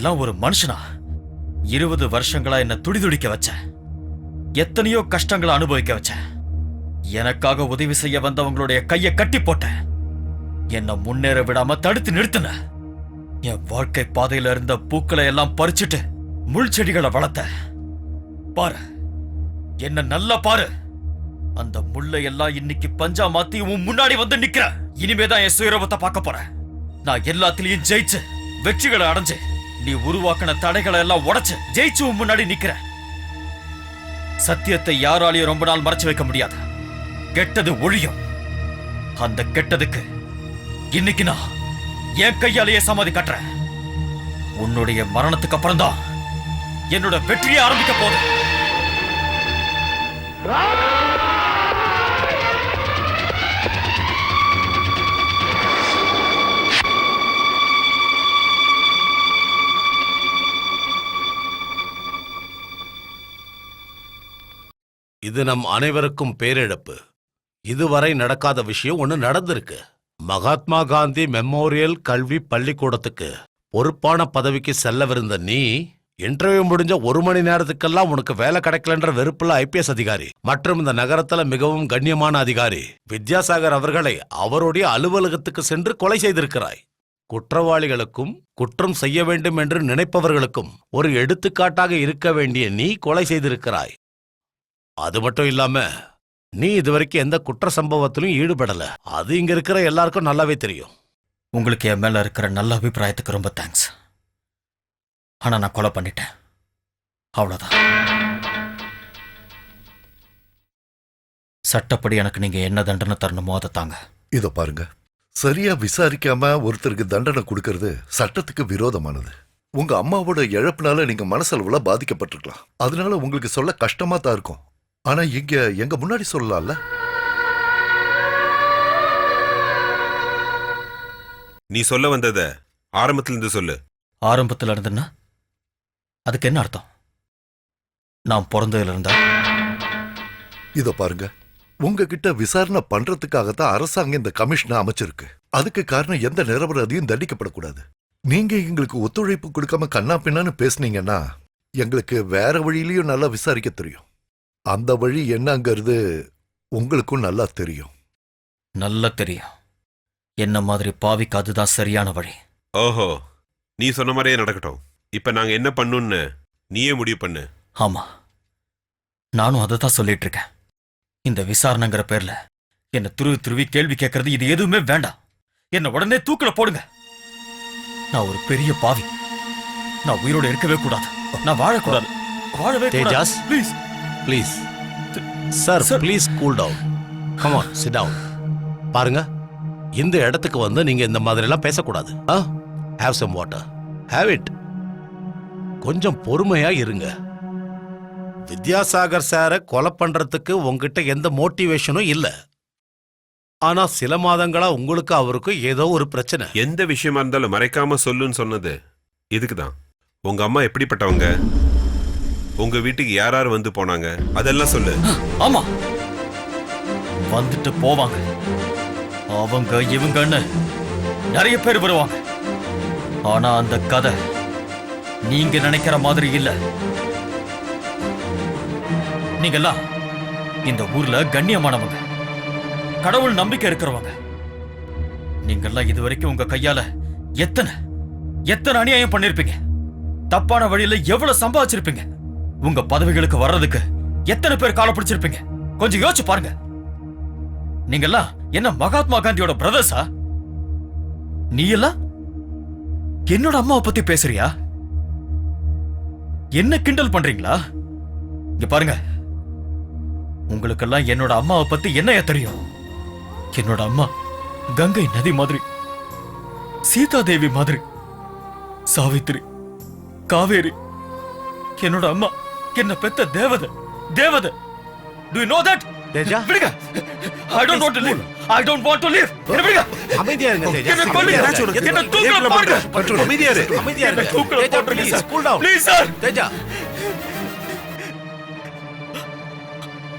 எல்லாம் ஒரு மனுஷனா? இருபது வருஷங்களா என்ன துடிதுடிக்க வச்ச. எத்தனையோ கஷ்டங்களை அனுபவிக்க வச்ச. எனக்காக உதவி செய்ய வந்தவங்களுடைய கையை கட்டி போட்ட. என்னை முன்னேற விடாம தடுத்து நிறுத்தின. என் வாழ்க்கை பாதையில இருந்த பூக்களை எல்லாம் பறிச்சுட்டு முள் செடிகளை வளர்த்த. பாரு என்ன நல்லா பாரு. அந்த முள்ளை எல்லாம் இன்னைக்கு பஞ்சா மாத்தி உன் முன்னாடி வந்து நிக்கிற. இனிமேதான் என் சுயரூபத்தை பார்க்க போறேன். நான் எல்லாத்திலையும் ஜெயிச்சு வெற்றிகளை அடைஞ்சேன். நீ உருவாக்கின தடைகளை எல்லாம் உடைச்சு ஜெயிச்சு முன்னாடி நிக்கிற. சத்தியத்தை யாராலையும் ரொம்ப நாள் மறைச்சு வைக்க முடியாது. கெட்டது ஒழியும். அந்த கெட்டதுக்கு இன்னைக்கு நான் என் கையாலேயே சமாதி கட்டுறேன். உன்னுடைய மரணத்துக்கு அப்புறம் தான் என்னோட வெற்றியை ஆரம்பிக்க போதும் இது நம் அனைவருக்கும் பேரிழப்பு. இதுவரை நடக்காத விஷயம் ஒன்று நடந்திருக்கு. மகாத்மா காந்தி மெமோரியல் கல்வி பள்ளிக்கூடத்துக்கு பொறுப்பான பதவிக்கு செல்லவிருந்த நீ இன்டர்வியூ முடிஞ்ச ஒரு மணி நேரத்துக்கெல்லாம் உனக்கு வேலை கிடைக்கலன்ற வெறுப்புல ஐபிஎஸ் அதிகாரி மற்றும் இந்த நகரத்துல மிகவும் கண்ணியமான அதிகாரி வித்யாசாகர் அவர்களை அவருடைய அலுவலகத்துக்கு சென்று கொலை செய்திருக்கிறாய். குற்றவாளிகளுக்கும் குற்றம் செய்ய வேண்டும் என்று நினைப்பவர்களுக்கும் ஒரு எடுத்துக்காட்டாக இருக்க வேண்டிய நீ கொலை செய்திருக்கிறாய். அது மட்டும் இல்லாம நீ இதுவரைக்கும் எந்த குற்ற சம்பவத்திலும் ஈடுபடல. அது இங்க இருக்கிற எல்லாருக்கும் நல்லாவே தெரியும். உங்களுக்கு என் மேல இருக்கிற நல்ல அபிப்பிராயத்துக்கு ரொம்ப தேங்க்ஸ் ஆனா நான் கொலை பண்ணிட்டேன். அவ்வளவுதான். சட்டப்படி எனக்கு நீங்க என்ன தண்டனை தரணுமோ அதை தாங்க. இத பாருங்க. சரியா விசாரிக்காம ஒருத்தருக்கு தண்டனை கொடுக்கறது சட்டத்துக்கு விரோதமானது. உங்க அம்மாவோட இழப்புனால நீங்க மனசளவுல பாதிக்கப்பட்டிருக்கலாம். அதனால உங்களுக்கு சொல்ல கஷ்டமா தான் இருக்கும். ஆனா இங்க எங்க முன்னாடி சொல்லலாம்ல? நீ சொல்ல வந்தத ஆரம்பத்துல இருந்து சொல்லு. ஆரம்பத்துல இருந்துன்னா அதுக்கு என்ன அர்த்தம்? நான் பிறந்ததுல இருந்தா? இத பாருங்க. உங்ககிட்ட விசாரணை பண்றதுக்காகத்தான் அரசாங்கம் இந்த கமிஷனை அமைச்சிருக்கு. அதுக்கு காரணம் எந்த நிரபராதியும் தண்டிக்கப்படக்கூடாது. நீங்க எங்களுக்கு ஒத்துழைப்பு கொடுக்காம கண்ணா பின்னான்னு பேசுனீங்கன்னா எங்களுக்கு வேற வழியிலயும் நல்லா விசாரிக்க தெரியும். அந்த வழி என்னங்கிறது உங்களுக்கும் நல்லா தெரியும். நல்லா தெரியும். என்ன மாதிரி பாவிக்கு அதுதான் சரியான வழி. ஓஹோ நீ சொன்ன மாதிரியே நடக்கட்டும். இப்ப நாங்க என்ன பண்ணுன்னு நீயே முடிவு பண்ணு. ஆமா. நானும் அதை தான் சொல்லிட்டு இருக்கேன் இந்த விசாரணைங்கிற பேர்ல என்ன துருவி துருவி கேள்வி கேட்கறது இது எதுவுமே வேண்டாம். என்ன உடனே தூக்கில போடுங்க. நான் ஒரு பெரிய பாவி. நான் உயிரோட இருக்கவே கூடாது. நான் வாழக்கூடாது. வாழவே Tejas. Please please sir. Please cool down come on sit down பாருங்க இந்த இடத்துக்கு வந்து நீங்க இந்த மாதிரி எல்லாம் பேசக்கூடாது have some water have it கொஞ்சம் பொறுமையா இருங்க. வித்யாசாகர் சாரை கொலை பண்றதுக்கு உங்ககிட்ட எந்த மோட்டிவேஷனும் இல்ல. ஆனா சில மாதங்களா உங்களுக்கு அவருக்கும் ஏதோ ஒரு பிரச்சனை. எந்த விஷயமா இருந்தாலும் மறைக்காம சொல்லுன்னு சொன்னது. இதுக்கு தான் உங்க அம்மா எப்படிப்பட்டவங்க? உங்க வீட்டுக்கு யார் யார் வந்து போனாங்க? அதெல்லாம் சொல்லு. ஆமா. வந்துட்டு போவாங்க. அவங்க இவங்கன்னு நிறைய பேர் வருவாங்க. ஆனா அந்த கதை நீங்க நினைக்கிற மாதிரி இல்ல. நீங்கெல்லாம் இந்த ஊர்ல கண்ணியமானவங்க. கடவுள் நம்பிக்கை இருக்கிறவங்க. நீங்கெல்லாம் இதுவரைக்கும் உங்க கையால எத்தனை எத்தனை அநியாயம் பண்ணிருப்பீங்க? தப்பான வழியில எவ்வளவு சம்பாதிச்சிருப்பீங்க? உங்க பதவிகளுக்கு வர்றதுக்கு எத்தனை பேர் கால பிடிச்சிருப்பீங்க? கொஞ்சம் யோசிச்சு பாருங்க. நீங்கெல்லாம் என்ன மகாத்மா காந்தியோட பிரதர்ஸா நீ எல்லாம் என்னோட அம்மாவை பத்தி பேசுறியா? என்ன கிண்டல் பண்றீங்களா? இங்க பாருங்க. உங்களுக்கெல்லாம் என்னோட அம்மாவை பத்தி என்ன தெரியும்? என்னோட அம்மா கங்கை நதி மாதிரி சீதா தேவி மாதிரி சாவித்திரி காவேரி என்னோட அம்மா. என்ன பெத்த தேவதை? தேவதை. Do you know that Teja? விடுங்க. I don't want to live I don't want to live என்ன விடுங்க. அமைதியா இருங்க தேஜா. என்ன கொல்லுங்க என்ன தூக்கல போடுங்க அமைதியா இரு அமைதியா இருங்க. தூக்கல தேஜா போடுங்க please cool down please sir Teja.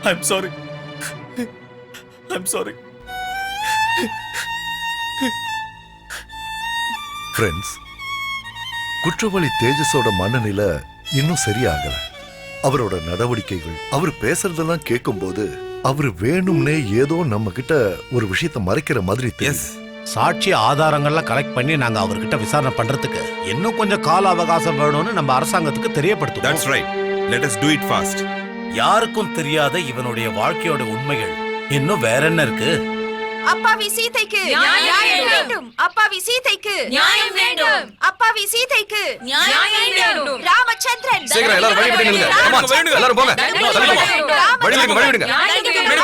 I am sorry I am sorry friends குற்றவாளி தேஜஸோட மனநிலை இன்னும் சரியாகல. அவரோட நடவடிக்கைகள் அவர் பேசுறதெல்லாம் கேட்கும்போது அவர் வேணும்னே ஏதோ நம்ம கிட்ட ஒரு விஷயத்த மறைக்கிற மாதிரி எஸ் சாட்சி ஆதாரங்கள்லாம் கலெக்ட் பண்ணி நாங்க அவர்கிட்ட விசாரணை பண்றதுக்கு இன்னும் கொஞ்சம் கால அவகாசம் வேணும்னு நம்ம அரசாங்கத்துக்கு that's தெரியப்படுத்துவோம் right let us do it fast யாருக்கும் தெரியாத இவனுடைய வாழ்க்கையோட உண்மைகள். இன்னும் வேற என்ன இருக்கு? அப்பாவி சீதைக்கு நியாயம் வேண்டும். அப்பாவி சீதைக்கு நியாயம் வேண்டும். அப்பாவி சீதைக்கு நியாயம் வேண்டும். ராமச்சந்திரன். சீக்கிரம் எல்லாரும் வழி விட்டு நில்லுங்க. On, ராமச்சந்திரன். எல்லாரும் போங்க. வழி விடுங்க, வழி விடுங்க.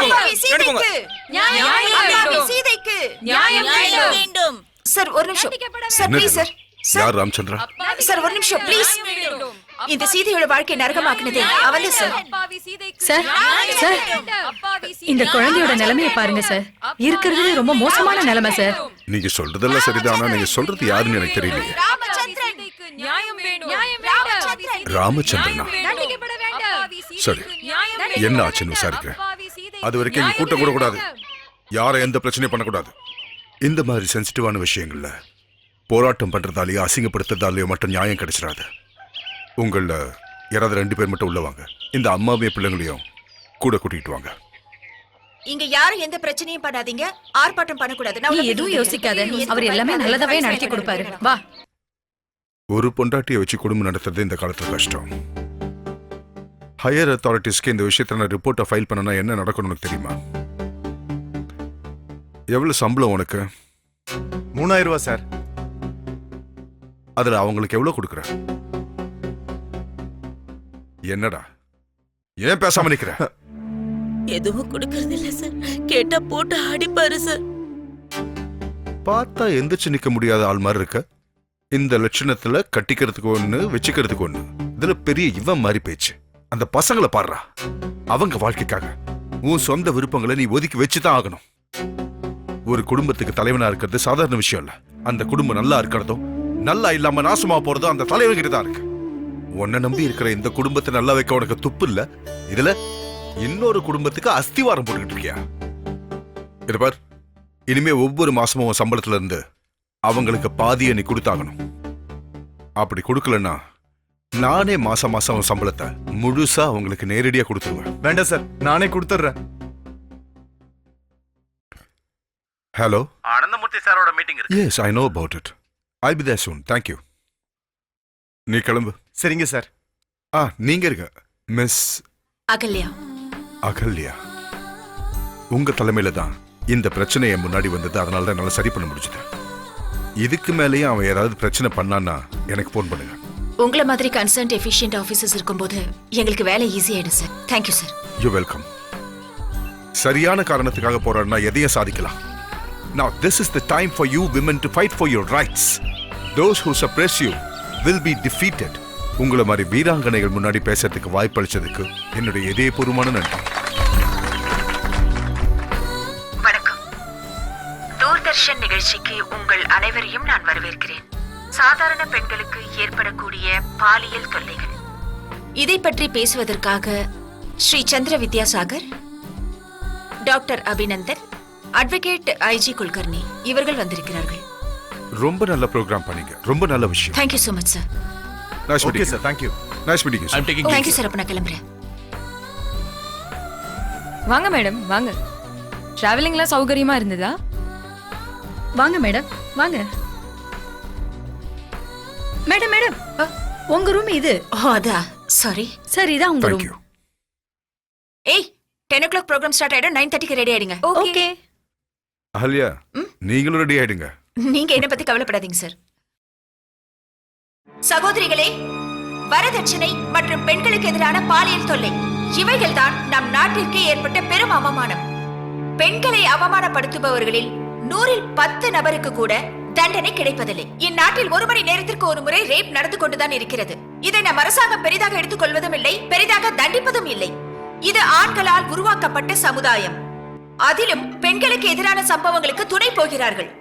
அப்பாவி சீதைக்கு நியாயம் அப்பாவி வேண்டும். சீதைக்கு நியாயம் வேண்டும். சார் ஒரு நிமிஷம். Sir please sir. சார் யார் ராமச்சந்திரா சார் ஒரு நிமிஷம் ப்ளீஸ் இந்த சீதையோட வாழ்க்கை நரகமாக்குனதே அவன் சார். சார் சார் இந்த குழந்தையோட நிலைமையை பாருங்க சார். இருக்கிறது ரொம்ப மோசமான நிலைமை சார். நீங்க சொல்றதெல்லாம் சரிதான்? ஆனா நீங்க சொல்றது யாருன்னு எனக்கு தெரியலையே. ராமச்சந்திரன். சரி. என்ன ஆச்சுன்னு விசாரிக்கிறேன். அது வரைக்கும் இங்க கூட்ட கூட கூடாது. யாரை எந்த பிரச்சனையும் பண்ணக்கூடாது. இந்த மாதிரி சென்சிட்டிவான விஷயங்கள்ல போராட்டம் பண்றதாலேயோ அசிங்கப்படுத்துறதாலேயோ மட்டும் நியாயம் கிடைச்சிடாது. உங்கள யாராவது ரெண்டு பேர் மட்டும் உள்ள வாங்க. இந்த அம்மாவையும் பிள்ளைங்களையும் கூட கூட்டிட்டு வாங்க. இங்க யாரும் எந்த பிரச்சனையும் பண்ணாதீங்க. ஆர்ப்பாட்டம் பண்ணக்கூடாது. நீ எதுவும் யோசிக்காத. அவர் எல்லாமே. நல்லதாவே நடத்தி கொடுப்பாரு. வா. ஒரு பொண்டாட்டியை வச்சு குடும்பம் நடத்துறது இந்த காலத்துல கஷ்டம். ஹையர் அத்தாரிட்டிஸ்க்கு இந்த விஷயத்துல நான் ரிப்போர்ட்டை ஃபைல் பண்ணனா என்ன நடக்கணும் உனக்கு தெரியுமா? எவ்வளவு சம்பளம் உனக்கு? மூணாயிரம் ரூபாய் சார். அதுல அவங்களுக்கு எவ்வளவு கொடுக்குற? என்னடா? ஏன் பேசாம நிக்கிற? எதுவும் கொடுக்கறது இல்ல சார் கேட்டா போட்டு அடிப்பாரு சார் பார்த்தா எந்திரிச்சு நிக்க முடியாத ஆள் மாதிரி இருக்க. இந்த லட்சணத்துல கட்டிக்கிறதுக்கு ஒண்ணு வச்சுக்கிறதுக்கு ஒண்ணு. இதுல பெரிய இவன் மாதிரி பேச்சு. அந்த பசங்களை பாடுறா. அவங்க வாழ்க்கைக்காக. உன் சொந்த விருப்பங்களை நீ ஒதுக்கி வச்சுதான் ஆகணும். ஒரு குடும்பத்துக்கு தலைவனா இருக்கிறது சாதாரண விஷயம் இல்ல. அந்த குடும்பம் நல்லா இருக்கிறதும் நல்லா இல்லாம நாசமா போறதும் அந்த தலைவன்கிட்ட தான் இருக்கு. உன்னை நம்பி இருக்கிற இந்த குடும்பத்தை நல்லா வைக்க உனக்கு துப்பு இல்ல. இதுல இன்னொரு குடும்பத்துக்கு அஸ்திவாரம் போட்டுக்கிட்டு இருக்கியா? இது பார். இனிமே ஒவ்வொரு மாசமும் உன் சம்பளத்துல இருந்து அவங்களுக்கு பாதியை நீ கொடுத்தாகணும். அப்படி கொடுக்கலன்னா நானே மாசம் மாசம் அவன் சம்பளத்தை முழுசா அவங்களுக்கு நேரடியா கொடுத்துருவேன். வேண்டாம் சார் நானே கொடுத்துட்றேன் ஹலோ அனந்தமூர்த்தி சாரோட மீட்டிங் இருக்கு. Yes I know about it I be there soon thank you நீ கிளம்பு. சரிங்க சார். ஆ நீங்க இருங்க. மிஸ் அகல்யா. அகல்யா. உங்க தலைமையில தான் இந்த பிரச்சனையை முன்னாடி வந்தது. அதனால தான் என்னால சரி பண்ண முடிஞ்சது. இதுக்கு மேலேயும் அவன் ஏதாவது பிரச்சனை பண்ணான்னா எனக்கு ஃபோன் பண்ணுங்க. உங்கள மாதிரி கன்சர்ன்ட் எஃபிஷியன்ட் ஆபீசர்ஸ் இருக்கும்போது எங்களுக்கு வேலை ஈஸி ஆயிடும் sir thank you sir you welcome சரியான காரணத்துக்காக போராடினா எதையும் சாதிக்கலாம். Now this is the time for you women to fight for your rights. Those who suppress you will be defeated. உங்களை மாதிரி வீராங்கனைகள் முன்னாடி பேசுறதுக்கு வாய்ப்பளிச்சதுக்கு என்னுடைய இதயபூர்வமான நன்றி. வணக்கம். தூர்தர்ஷன் நிகழ்ச்சிக்கு உங்கள் அனைவரையும் நான் வரவேற்கிறேன். சாதாரண பெண்களுக்கு ஏற்படக்கூடிய பாலியல் தொல்லைகள். இதை பற்றி பேசுவதற்காக Shri Chandra Vidyasagar doctor Abhinandan advocate IG Kulkarni இவர்கள் வந்திருக்கிறார்கள். ரொம்ப நல்ல ப்ரோக்ராம் பண்ணீங்க ரொம்ப நல்ல விஷயம். Thank you so much sir nice okay meeting sir thank you nice meeting I'm taking thank you sir அப்ப நான் கிளம்புறேன். வாங்க மேடம். வாங்க. டிராவலிங்லாம் சௌகரியமா இருந்ததா? வாங்க மேடம். வாங்க. Madam madam. அ, உங்க ரூம் இது. ஓ அதா. சாரி சார் இதான் உங்க தேங்க்யூ ரூம் ஏய் ten o'clock program start ஆயிடும் நைன் தேர்ட்டிக்கு ரெடி ஆயிடுங்க. ஓகே அஹல்யா நீங்களும் ரெடி ஆயிடுங்க. நீங்க என்ன பத்தி கவலைப்படாதீங்க சார் சகோதரிகளே வரதட்சணை மற்றும் பெண்களுக்கு எதிரான பாலியல் தொல்லை இவைகள்தான் நம் நாட்டிற்கே ஏற்பட்ட பெரும் அவமானம். பெண்களை அவமானப்படுத்துபவர்களில் நூறில் பத்து நபருக்கு கூட தண்டனை கிடைப்பதில்லை. இந்நாட்டில் ஒரு மணி நேரத்திற்கு ஒரு முறை ரேப் நடந்து கொண்டுதான் இருக்கிறது. இதை நம் அரசாங்கம் பெரிதாக எடுத்துக்கொள்வதும் இல்லை பெரிதாக தண்டிப்பதும் இல்லை. இது ஆண்களால் உருவாக்கப்பட்ட சமுதாயம். அதிலும் பெண்களுக்கு எதிரான சம்பவங்களுக்கு துணை போகிறார்கள்.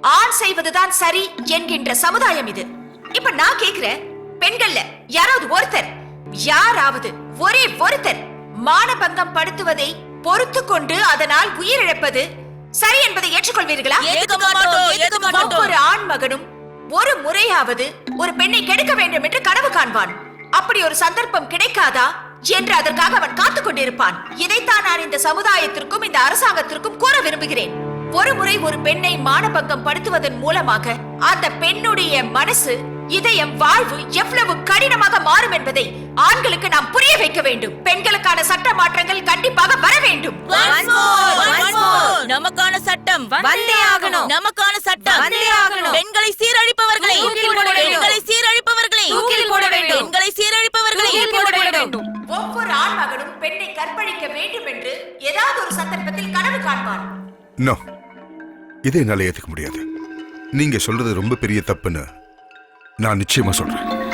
ஆண் செய்வதுதான் சரி என்கின்ற சமுதாயம் இது. இப்ப நான் கேக்குறேன் பெண்கள்ல யாராவது ஒருத்தர் யாராவது ஒரே ஒருத்தர் மானபங்கம் படுத்துவதை பொறுத்து கொண்டு அதனால் உயிரிழப்பது சரி என்பதை ஏற்றுக்கொள்வீர்களா. ஒவ்வொரு ஆண் மகனும் ஒரு முறையாவது ஒரு பெண்ணை கெடுக்க வேண்டும் என்று கனவு காண்பான். அப்படி ஒரு சந்தர்ப்பம் கிடைக்காதா என்று அதற்காக அவன் காத்துக் கொண்டிருப்பான். இதைத்தான் நான் இந்த சமுதாயத்திற்கும் இந்த அரசாங்கத்திற்கும் கூற விரும்புகிறேன். ஒரு முறை ஒரு பெண்ணை மானபங்கம் படுத்துவதன் மூலமாக அந்த பெண்ணுடைய மனசு இதயம் வாழ்வு எவ்வளவு கடினமாக மாறும் என்பதை ஆண்களுக்கு நாம் புரிய வைக்க வேண்டும் பெண்களுக்கான சட்ட மாற்றங்கள் கண்டிப்பாக வர வேண்டும். நமக்கான சட்டம் வந்தே ஆகணும். நமக்கான சட்டம் வந்தே ஆகணும். பெண்களை சீரழிப்பவர்களை தூக்கில் போட வேண்டும். பெண்களை சீரழிப்பவர்களை தூக்கில் போட வேண்டும். பெண்களை சீரழிப்பவர்களை போட வேண்டும். ஒவ்வொரு ஆண்மகனும் பெண்ணை கற்பழிக்க வேண்டும் என்று ஏதாவது ஒரு சந்தர்ப்பத்தில் கனவு காண்பான் நோ இதை என்னால ஏத்துக்க முடியாது நீங்க சொல்றது ரொம்ப பெரிய தப்புன்னு நான் நிச்சயமா சொல்றேன்.